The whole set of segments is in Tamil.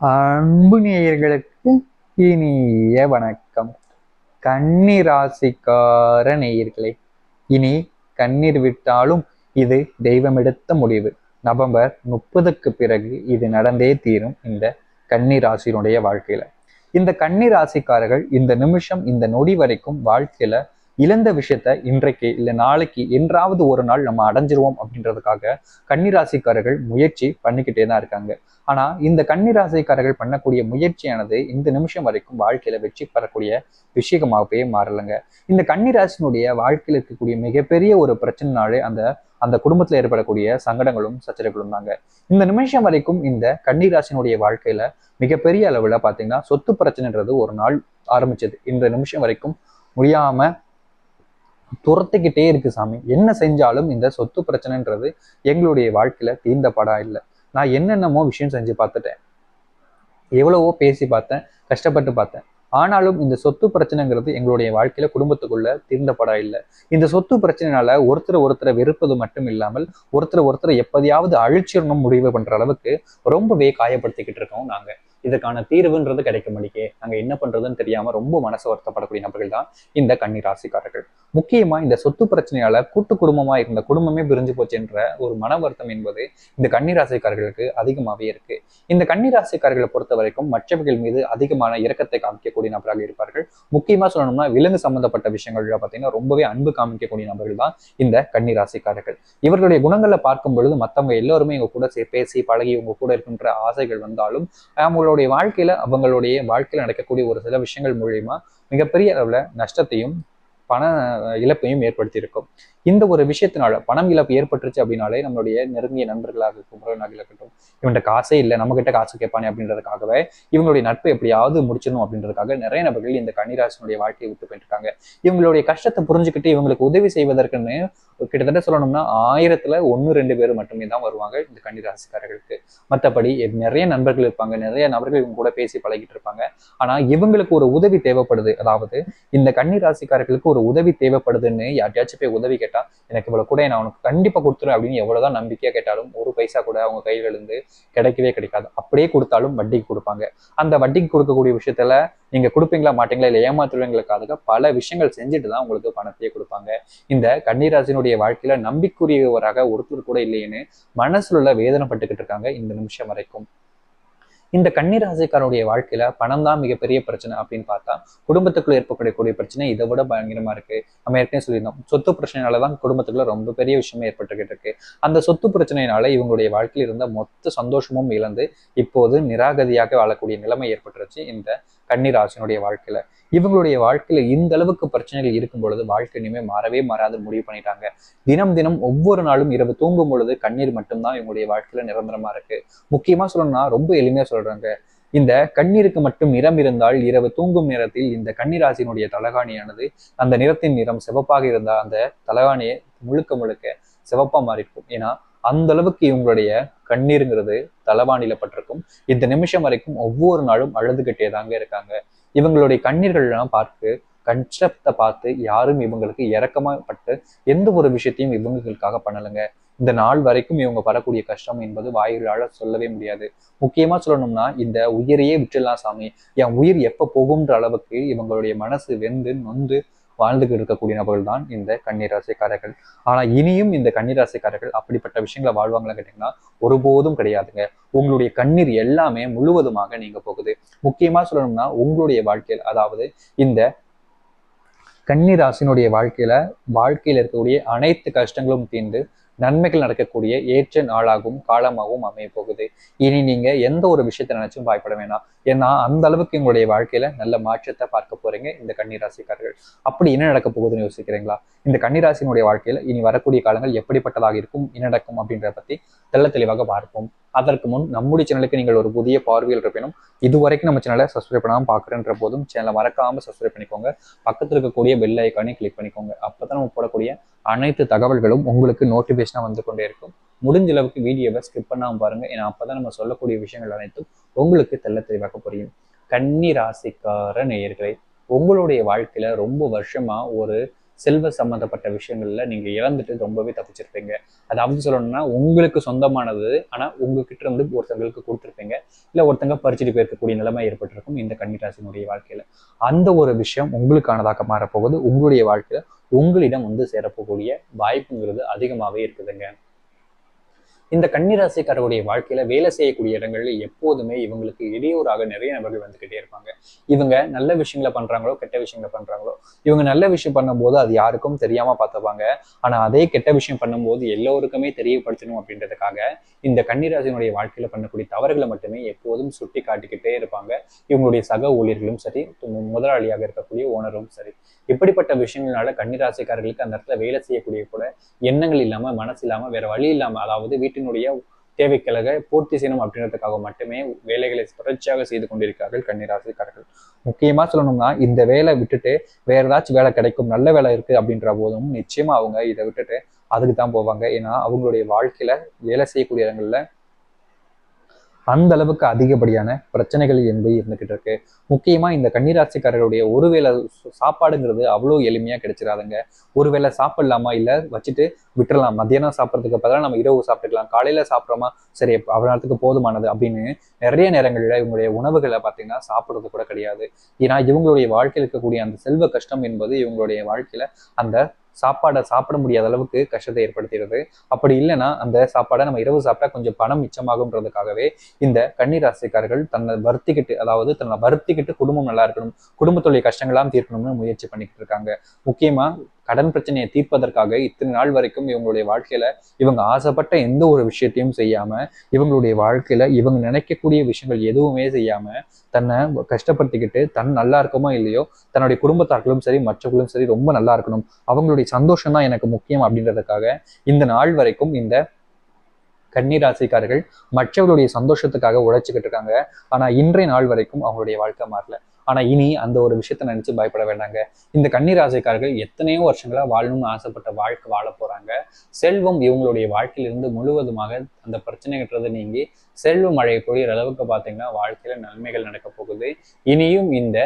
அன்பு நேயர்களுக்கு இனிய வணக்கம். கன்னி ராசிக்கார நேயர்களே இனி கண்ணீர் விட்டாலும் இது தெய்வமெடுத்த முடிவு. நவம்பர் முப்பதுக்கு பிறகு இது நடந்தே தீரும் இந்த கன்னி ராசியினுடைய வாழ்க்கையில. இந்த கன்னி ராசிக்காரர்கள் இந்த நிமிஷம் இந்த நொடி வரைக்கும் வாழ்க்கையில இழந்த விஷயத்த இன்றைக்கு இல்லை நாளைக்கு என்றாவது ஒரு நாள் நம்ம அடைஞ்சிருவோம் அப்படின்றதுக்காக கன்னிராசிக்காரர்கள் முயற்சி பண்ணிக்கிட்டே தான் இருக்காங்க. ஆனா இந்த கன்னிராசிக்காரர்கள் பண்ணக்கூடிய முயற்சியானது இந்த நிமிஷம் வரைக்கும் வாழ்க்கையில வெற்றி பெறக்கூடிய விஷயமாகவே மாறலைங்க. இந்த கன்னிராசினுடைய வாழ்க்கையில் இருக்கக்கூடிய மிகப்பெரிய ஒரு பிரச்சனைனாலே அந்த அந்த குடும்பத்தில் ஏற்படக்கூடிய சங்கடங்களும் சச்சரவுகளும் தாங்க. இந்த நிமிஷம் வரைக்கும் இந்த கன்னிராசினுடைய வாழ்க்கையில மிகப்பெரிய அளவில் பார்த்தீங்கன்னா சொத்து பிரச்சனைன்றது ஒரு நாள் ஆரம்பிச்சது. இந்த நிமிஷம் வரைக்கும் முடியாம துரத்திக்கிட்டே இருக்கு சாமி. என்ன செஞ்சாலும் இந்த சொத்து பிரச்சனைன்றது எங்களுடைய வாழ்க்கையில தீர்ந்த படா இல்லை. நான் என்னென்னமோ விஷயம் செஞ்சு பார்த்துட்டேன். எவ்வளவோ பேசி பார்த்தேன் கஷ்டப்பட்டு பார்த்தேன். ஆனாலும் இந்த சொத்து பிரச்சனைங்கிறது எங்களுடைய வாழ்க்கையில குடும்பத்துக்குள்ள தீர்ந்த படா இல்லை. இந்த சொத்து பிரச்சனைனால ஒருத்தர் ஒருத்தரை வெறுப்பது மட்டும் இல்லாமல் ஒருத்தர் ஒருத்தரை எப்படியாவது அழிச்சிடணும் முடிவு பண்ற அளவுக்கு ரொம்பவே காயப்படுத்திக்கிட்டு இருக்கோம் நாங்க. இதுக்கான தீர்வுன்றது கிடைக்க மாட்டேங்க நாங்கள் என்ன பண்றதுன்னு தெரியாம ரொம்ப மனசு வருத்தப்படக்கூடிய நபர்கள் தான் இந்த கன்னி ராசிக்காரர்கள். முக்கியமா இந்த சொத்து பிரச்சனையால கூட்டு குடும்பமா இருந்த குடும்பமே பிரிஞ்சு போச்சுன்ற ஒரு மன வருத்தம் என்பது இந்த கன்னி ராசிக்காரர்களுக்கு அதிகமாகவே இருக்கு. இந்த கன்னி ராசிக்காரர்களை பொறுத்த வரைக்கும் மற்றவர்கள் மீது அதிகமான இறக்கத்தை காமிக்கக்கூடிய நபராக இருப்பார்கள். முக்கியமா சொல்லணும்னா விலங்கு சம்பந்தப்பட்ட விஷயங்கள்ல பாத்தீங்கன்னா ரொம்பவே அன்பு காமிக்கக்கூடிய நபர்கள் தான் இந்த கன்னி ராசிக்காரர்கள். இவர்களுடைய குணங்களை பார்க்கும் பொழுது மத்தவங்க எல்லாருமே இவங்க கூட பேசி பழகி இவங்க கூட இருக்கின்ற ஆசைகள் வந்தாலும் அவங்களுடைய வாழ்க்கையில அவங்களுடைய வாழ்க்கையில் நடக்கக்கூடிய ஒரு சில விஷயங்கள் மூலியமா மிகப்பெரிய அளவில் நஷ்டத்தையும் பண இழப்பையும் ஏற்படுத்தியிருக்கும். இந்த ஒரு விஷயத்தினால பணம் இழப்பு ஏற்பட்டுருச்சு அப்படின்னாலே நம்மளுடைய நெருங்கிய நண்பர்களாக இருக்கும் உறவினர்களாக இருக்கட்டும் இவன்கிட்ட காசே இல்லை நம்ம கிட்ட காசு கேட்பானே அப்படின்றதுக்காகவே இவங்களுடைய நட்பை எப்படியாவது முடிச்சிடணும் அப்படின்றதுக்காக நிறைய நபர்கள் இந்த கன்னிராசனுடைய வாழ்க்கையை விட்டு போயிட்டு இவங்களுடைய கஷ்டத்தை புரிஞ்சுக்கிட்டு இவங்களுக்கு உதவி செய்வதற்குன்னு கிட்டத்தட்ட சொல்லணும்னா ஆயிரத்துல ஒன்று ரெண்டு பேர் மட்டுமே தான் வருவாங்க இந்த கன்னிராசிக்காரர்களுக்கு. மற்றபடி நிறைய நண்பர்கள் இருப்பாங்க நிறைய நபர்கள் இவங்க கூட பேசி பழகிட்டு இருப்பாங்க. ஆனா இவங்களுக்கு ஒரு உதவி தேவைப்படுது. அதாவது இந்த கன்னிராசிக்காரர்களுக்கு ஒரு உதவி தேவைப்படுதுன்னு யார்ட்டையாச்சும் போய் உதவி கேட்டா எனக்கு இவ்வளவு கூட நான் உனக்கு கண்டிப்பா கொடுத்துருவேன் அப்படின்னு எவ்வளவுதான் நம்பிக்கையா கேட்டாலும் ஒரு பைசா கூட அவங்க கையில இருந்து கிடைக்கவே கிடைக்காது. அப்படியே கொடுத்தாலும் வட்டிக்கு கொடுப்பாங்க. அந்த வட்டிக்கு கொடுக்கக்கூடிய விஷயத்துல நீங்க கொடுப்பீங்களா மாட்டீங்களா இல்லை ஏமாத்துவீங்களுக்காக பல விஷயங்கள் செஞ்சுட்டு தான் உங்களுக்கு பணத்தையே கொடுப்பாங்க. இந்த கன்னிராசினுடைய வாழ்க்கையில நம்பிக்குரியவராக ஒருத்தர் கூட இல்லைன்னு மனசுல உள்ள வேதனைப்பட்டுக்கிட்டு இருக்காங்க இந்த நிமிஷம் வரைக்கும். இந்த கன்னிராசிக்காரனுடைய வாழ்க்கையில பணம் தான் மிகப்பெரிய பிரச்சனை அப்படின்னு பார்த்தா குடும்பத்துக்குள்ள ஏற்படக்கூடிய பிரச்சனை இதை விட பயங்கரமா இருக்கு. நம்ம ஏற்கனவே சொல்லியிருந்தோம் சொத்து பிரச்சனைனாலதான் குடும்பத்துக்குள்ள ரொம்ப பெரிய விஷயமே ஏற்பட்டுக்கிட்டு இருக்கு. அந்த சொத்து பிரச்சனையினால இவங்களுடைய வாழ்க்கையில் இருந்த மொத்த சந்தோஷமும் இழந்து இப்போது நிராகதியாக வாழக்கூடிய நிலைமை ஏற்பட்டுருச்சு. இந்த கன்னிராசினுடைய வாழ்க்கையில. இவங்களுடைய வாழ்க்கையில இந்த அளவுக்கு பிரச்சனைகள் இருக்கும் பொழுது வாழ்க்கை இனிமே மாறவே மாறாது முடிவு பண்ணிட்டாங்க. தினம் தினம் ஒவ்வொரு நாளும் இரவு தூங்கும் பொழுது கண்ணீர் மட்டும்தான் இவங்களுடைய வாழ்க்கையில நிரந்தரமா இருக்கு. முக்கியமா சொல்லணும்னா ரொம்ப எளிமையா சொல்றாங்க. இந்த கண்ணீருக்கு மட்டும் நிறம் இருந்தால் இரவு தூங்கும் நேரத்தில் இந்த கன்னிராசினுடைய தலகாணியானது அந்த நிறத்தின் நிறம் சிவப்பாக இருந்தால் அந்த தலகாணியை முழுக்க முழுக்க சிவப்பா மாறி இருக்கும் ஏன்னா அந்த அளவுக்கு இவங்களுடைய கண்ணீருங்கிறது தலவாணியில பட்டிருக்கும் இந்த நிமிஷம் வரைக்கும் ஒவ்வொரு நாளும் அழுதுகிட்டே தாங்க இருக்காங்க. இவங்களுடைய கண்ணீர்கள்லாம் பார்த்து கஷ்டத்தை பார்த்து யாரும் இவங்களுக்கு இறக்கமாப்பட்டு எந்த ஒரு விஷயத்தையும் இவங்களுக்காக பண்ணலைங்க. இந்த நாள் வரைக்கும் இவங்க படக்கூடிய கஷ்டம் என்பது வாயிலால சொல்லவே முடியாது. முக்கியமா சொல்லணும்னா இந்த உயிரையே விட்டுலாம் சாமி. என் உயிர் எப்ப போகும்ன்ற அளவுக்கு இவங்களுடைய மனசு வெந்து நொந்து வாழ்ந்துகிட்டு இருக்கக்கூடிய நபர்கள் தான் இந்த கன்னிராசிக்காரர்கள். ஆனா இனியும் இந்த கன்னிராசிக்காரர்கள் அப்படிப்பட்ட விஷயங்களை வாழ்வாங்களா கேட்டீங்கன்னா ஒருபோதும் கிடையாதுங்க. உங்களுடைய கண்ணீர் எல்லாமே முழுவதுமாக நீங்க போகுது. முக்கியமா சொல்லணும்னா உங்களுடைய வாழ்க்கையில் அதாவது இந்த கன்னிராசினுடைய வாழ்க்கையில வாழ்க்கையில இருக்கக்கூடிய அனைத்து கஷ்டங்களும் தீர்ந்து நன்மைகள் நடக்கக்கூடிய ஏற்ற நாளாகவும் காலமாகவும் அமைய போகுது இனி நீங்க எந்த ஒரு விஷயத்தை நினைச்சும் பயப்பட வேணாம். ஏன்னா அந்த அளவுக்கு உங்களுடைய வாழ்க்கையில நல்ல மாற்றத்தை பார்க்க போறீங்க இந்த கன்னிராசிக்காரர்கள். அப்படி என்ன நடக்க போகுதுன்னு யோசிக்கிறீங்களா? இந்த கன்னிராசினுடைய வாழ்க்கையில இனி வரக்கூடிய காலங்கள் எப்படிப்பட்டதாக இருக்கும் என்ன நடக்கும் அப்படின்றத பத்தி தெள்ள தெளிவாக பார்ப்போம். அதற்கு முன் நம்முடைய சேனலுக்கு நீங்கள் ஒரு புதிய பார்வையில் இருப்பினும் இதுவரைக்கும் நம்ம சேனலை சப்ஸ்கிரைப் பண்ணாமல் பார்க்குறன்ற போதும் சேனலை மறக்காம சப்ஸ்கிரைப் பண்ணிக்கோங்க. பக்கத்தில் இருக்கக்கூடிய பெல் ஐக்கானே கிளிக் பண்ணிக்கோங்க. அப்பதான் நம்ம போடக்கூடிய அனைத்து தகவல்களும் உங்களுக்கு நோட்டிஃபிகேஷனாக வந்து கொண்டே இருக்கும். முடிஞ்ச அளவுக்கு வீடியோவை ஸ்கிப் பண்ணாமல் பாருங்க. ஏன்னா அப்பதான் நம்ம சொல்லக்கூடிய விஷயங்கள் அனைத்தும் உங்களுக்கு தெள்ள தெளிவாக புரியும். கன்னி ராசிக்கார நேயர்களை உங்களுடைய வாழ்க்கையில ரொம்ப வருஷமா ஒரு செல்வ சம்மந்தப்பட்ட விஷயங்களில் நீங்கள் இழந்துட்டு ரொம்பவே தப்பிச்சிருப்பீங்க. அதாவது சொல்லணும்னா உங்களுக்கு சொந்தமானது ஆனால் உங்ககிட்ட இருந்து ஒருத்தங்களுக்கு கொடுத்துருப்பீங்க. இல்லை ஒருத்தங்க பறிச்சுட்டு போயிருக்கக்கூடிய நிலைமை ஏற்பட்டிருக்கும் இந்த கன்னிராசினுடைய வாழ்க்கையில். அந்த ஒரு விஷயம் உங்களுக்கானதாக மாறப்போகுது. உங்களுடைய வாழ்க்கையில் உங்களிடம் வந்து சேரப்போகக்கூடிய வாய்ப்புங்கிறது அதிகமாகவே இருக்குதுங்க. இந்த கன்னிராசிக்காரருடைய வாழ்க்கையில வேலை செய்யக்கூடிய இடங்கள்ல எப்போதுமே இவங்களுக்கு இடையூறாக நிறைய நபர்கள் வந்துகிட்டே இருப்பாங்க. இவங்க நல்ல விஷயங்களை பண்றாங்களோ கெட்ட விஷயங்களை பண்றாங்களோ இவங்க நல்ல விஷயம் பண்ணும்போது அது யாருக்கும் தெரியாம பார்த்துப்பாங்க. ஆனா அதே கெட்ட விஷயம் பண்ணும்போது எல்லோருக்குமே தெரியப்படுத்தணும் அப்படின்றதுக்காக இந்த கன்னிராசினுடைய வாழ்க்கையில பண்ணக்கூடிய தவறுகளை மட்டுமே எப்போதும் சுட்டி காட்டிக்கிட்டே இருப்பாங்க. இவங்களுடைய சக ஊழியர்களும் சரி முதலாளியாக இருக்கக்கூடிய ஓனரும் சரி. இப்படிப்பட்ட விஷயங்களால கன்னிராசிக்காரர்களுக்கு அந்த இடத்துல வேலை செய்யக்கூடிய கூட எண்ணங்கள் இல்லாம மனசு இல்லாம வேற வழி இல்லாம அதாவது வீட்டு வீட்டினுடைய தேவைக்கழக பூர்த்தி செய்யணும் அப்படின்றதுக்காக மட்டுமே வேலைகளை தொடர்ச்சியாக செய்து கொண்டிருக்கிறார்கள் கன்னிராசிக்காரர்கள். முக்கியமா சொல்லணும்னா இந்த வேலை விட்டுட்டு வேற ஏதாச்சும் வேலை கிடைக்கும் நல்ல வேலை இருக்கு அப்படின்ற போதும் நிச்சயமா அவங்க இதை விட்டுட்டு அதுக்கு தான் போவாங்க. ஏன்னா அவங்களுடைய வாழ்க்கையில வேலை செய்யக்கூடிய இடங்கள்ல அந்த அளவுக்கு அதிகப்படியான பிரச்சனைகள் என்பது இருந்துகிட்டு இருக்கு. முக்கியமா இந்த கன்னிராசிக்காரர்களுடைய ஒருவேளை சாப்பாடுங்கிறது அவ்வளோ எளிமையா கிடைச்சிடாதுங்க ஒருவேளை சாப்பிடலாமா? இல்ல வச்சுட்டு விட்டுறலாம். மத்தியானம் சாப்பிட்றதுக்கு பதிலாக நம்ம இரவு சாப்பிட்டுக்கலாம். காலையில சாப்பிட்றோமா? சரி நேரத்துக்கு போதுமானது அப்படின்னு நிறைய நேரங்களில் இவங்களுடைய உணவுகளை பார்த்தீங்கன்னா சாப்பிட்றது கூட கிடையாது. ஏன்னா இவங்களுடைய வாழ்க்கையில் இருக்கக்கூடிய அந்த செல்வ கஷ்டம் என்பது இவங்களுடைய வாழ்க்கையில அந்த சாப்பாடை சாப்பிட முடியாத அளவுக்கு கஷ்டத்தை ஏற்படுத்துகிறது அப்படி இல்லைன்னா அந்த சாப்பாடை நம்ம இரவு சாப்பிட்டா கொஞ்சம் பணம் மிச்சமாகுன்றதுக்காகவே இந்த கன்னிராசிக்காரர்கள் தன்னை வருத்திக்கிட்டு அதாவது தன்னை வருத்திக்கிட்டு குடும்பம் நல்லா இருக்கணும் குடும்பத்துடைய கஷ்டங்களாம் தீர்க்கணும்னு முயற்சி பண்ணிக்கிட்டு இருக்காங்க. முக்கியமா கடன் பிரச்சனையை தீர்ப்பதற்காக இத்தனை நாள் வரைக்கும் இவங்களுடைய வாழ்க்கையில இவங்க ஆசைப்பட்ட எந்த ஒரு விஷயத்தையும் செய்யாம இவங்களுடைய வாழ்க்கையில இவங்க நினைக்கக்கூடிய விஷயங்கள் எதுவுமே செய்யாம தன்னை கஷ்டப்படுத்திக்கிட்டு தன் நல்லா இருக்குமோ இல்லையோ தன்னுடைய குடும்பத்தார்களும் சரி மற்றவர்களும் சரி ரொம்ப நல்லா இருக்கணும். அவங்களுடைய சந்தோஷம் தான் எனக்கு முக்கியம் அப்படின்றதுக்காக இந்த நாள் வரைக்கும் இந்த கன்னிராசிக்காரர்கள் மற்றவர்களுடைய சந்தோஷத்துக்காக உழைச்சிக்கிட்டு இருக்காங்க. ஆனா இன்றைய நாள் வரைக்கும் அவங்களுடைய வாழ்க்கை மாறல. ஆனா இனி அந்த ஒரு விஷயத்த நினைச்சு பயப்பட வேண்டாங்க. இந்த கன்னிராசிக்காரர்கள் எத்தனையோ வருஷங்களா வாழணும்னு ஆசைப்பட்ட வாழ்க்கை வாழ போறாங்க. செல்வம் இவங்களுடைய வாழ்க்கையிலிருந்து முழுவதுமாக அந்த பிரச்சனைகிட்டது நீங்கி செல்வம் மழையை பொழியிற அளவுக்கு பார்த்தீங்கன்னா வாழ்க்கையில நன்மைகள் நடக்க போகுது. இனியும் இந்த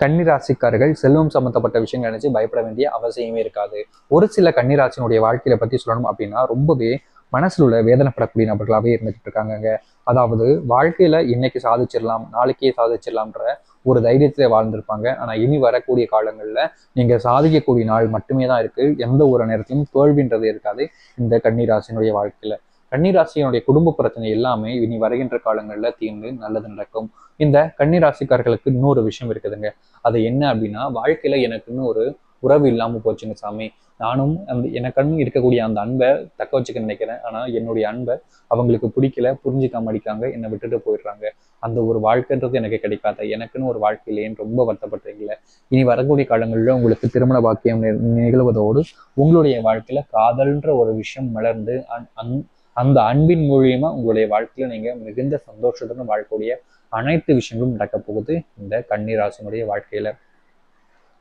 கன்னிராசிக்காரர்கள் செல்வம் சம்பந்தப்பட்ட விஷயங்கள் நினைச்சு பயப்பட வேண்டிய அவசியமே இருக்காது. ஒரு சில கன்னிராசினுடைய வாழ்க்கையில பத்தி சொல்லணும் அப்படின்னா ரொம்பவே மனசில் உள்ள வேதனைப்படக்கூடிய நபர்களாகவே இருந்துகிட்டு இருக்காங்க அதாவது வாழ்க்கையில் இன்னைக்கு சாதிச்சிடலாம் நாளைக்கே சாதிச்சிடலாம்ன்ற ஒரு தைரியத்திலே வாழ்ந்திருப்பாங்க. ஆனால் இனி வரக்கூடிய காலங்களில் நீங்கள் சாதிக்கக்கூடிய நாள் மட்டுமே தான் இருக்குது எந்த ஒரு நேரத்திலும் தோல்வின்றது இருக்காது இந்த கன்னிராசினுடைய வாழ்க்கையில். கன்னிராசியினுடைய குடும்ப பிரச்சனை எல்லாமே இனி வருகின்ற காலங்களில் தீர்ந்து நல்லது நடக்கும். இந்த கன்னிராசிக்காரர்களுக்கு இன்னொரு விஷயம் இருக்குதுங்க. அது என்ன அப்படின்னா வாழ்க்கையில் எனக்குன்னு ஒரு உறவு இல்லாமல் போச்சுங்க சாமி. நானும் அந்த எனக்கண்ணும் இருக்கக்கூடிய அந்த அன்பை தக்க வச்சுக்க நினைக்கிறேன். ஆனா என்னுடைய அன்பை அவங்களுக்கு பிடிக்கல புரிஞ்சுக்காம அடிக்காங்க என்னை விட்டுட்டு போயிடுறாங்க. அந்த ஒரு வாழ்க்கைன்றது எனக்கு கிடைக்காத. எனக்குன்னு ஒரு வாழ்க்கை இல்லையேன்னு ரொம்ப வருத்தப்படுறீங்களே. இனி வரக்கூடிய காலங்களில் உங்களுக்கு திருமண பாக்கியம் நி- நிகழ்வதோடு உங்களுடைய வாழ்க்கையில காதல்ன்ற ஒரு விஷயம் மலர்ந்து அந்- அந் அந்த அன்பின் மூலியமா உங்களுடைய வாழ்க்கையில நீங்க மிகுந்த சந்தோஷத்துடன் வாழக்கூடிய அனைத்து விஷயங்களும் நடக்க போகுது இந்த கன்னிராசினுடைய வாழ்க்கையில.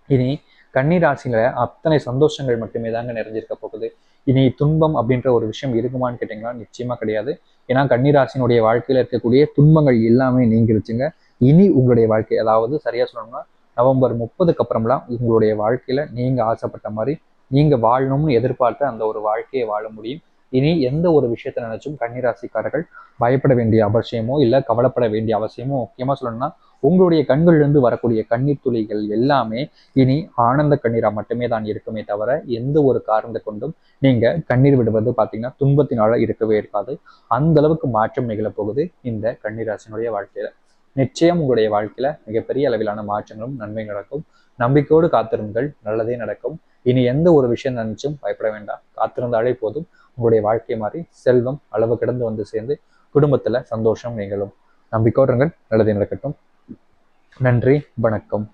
இனி கன்னிராசியில அத்தனை சந்தோஷங்கள் மட்டுமே தாங்க நிறைஞ்சிருக்க போகுது. இனி துன்பம் அப்படின்ற ஒரு விஷயம் இருக்குமான்னு கேட்டிங்கன்னா நிச்சயமா கிடையாது. ஏன்னா கன்னிராசினுடைய வாழ்க்கையில இருக்கக்கூடிய துன்பங்கள் எல்லாமே நீங்கிருச்சுங்க இனி உங்களுடைய வாழ்க்கை அதாவது சரியா சொல்லணும்னா நவம்பர் முப்பதுக்கு அப்புறம்லாம் உங்களுடைய வாழ்க்கையில நீங்க ஆசைப்பட்ட மாதிரி நீங்க வாழணும்னு எதிர்பார்த்த அந்த ஒரு வாழ்க்கையை வாழ முடியும். இனி எந்த ஒரு விஷயத்தை நினைச்சும் கன்னிராசிக்காரர்கள் பயப்பட வேண்டிய அவசியமோ இல்லை கவலைப்பட வேண்டிய அவசியமோ முக்கியமா சொல்லணும்னா உங்களுடைய கண்கள்லேருந்து வரக்கூடிய கண்ணீர் துளிகள் எல்லாமே இனி ஆனந்த கண்ணீரா மட்டுமே தான் இருக்குமே தவிர எந்த ஒரு காரணத்தை கொண்டும் நீங்க கண்ணீர் விடுவது பார்த்தீங்கன்னா துன்பத்தினால இருக்கவே இருக்காது. அந்த அளவுக்கு மாற்றம் நிகழப்போகுது இந்த கன்னிராசினுடைய வாழ்க்கையில. நிச்சயம் உங்களுடைய வாழ்க்கையில மிகப்பெரிய அளவிலான மாற்றங்களும் நன்மை நடக்கும். நம்பிக்கையோடு காத்திருங்கள் நல்லதே நடக்கும். இனி எந்த ஒரு விஷயம் நினைச்சும் பயப்பட வேண்டாம். காத்திருந்தாலே போதும். உங்களுடைய வாழ்க்கை மாறி செல்வம் அளவு கடந்து வந்து சேர்ந்து குடும்பத்தில் சந்தோஷம் நிகழும் நம்பிக்கையோடு நல்லது நடக்கட்டும். நன்றி வணக்கம்.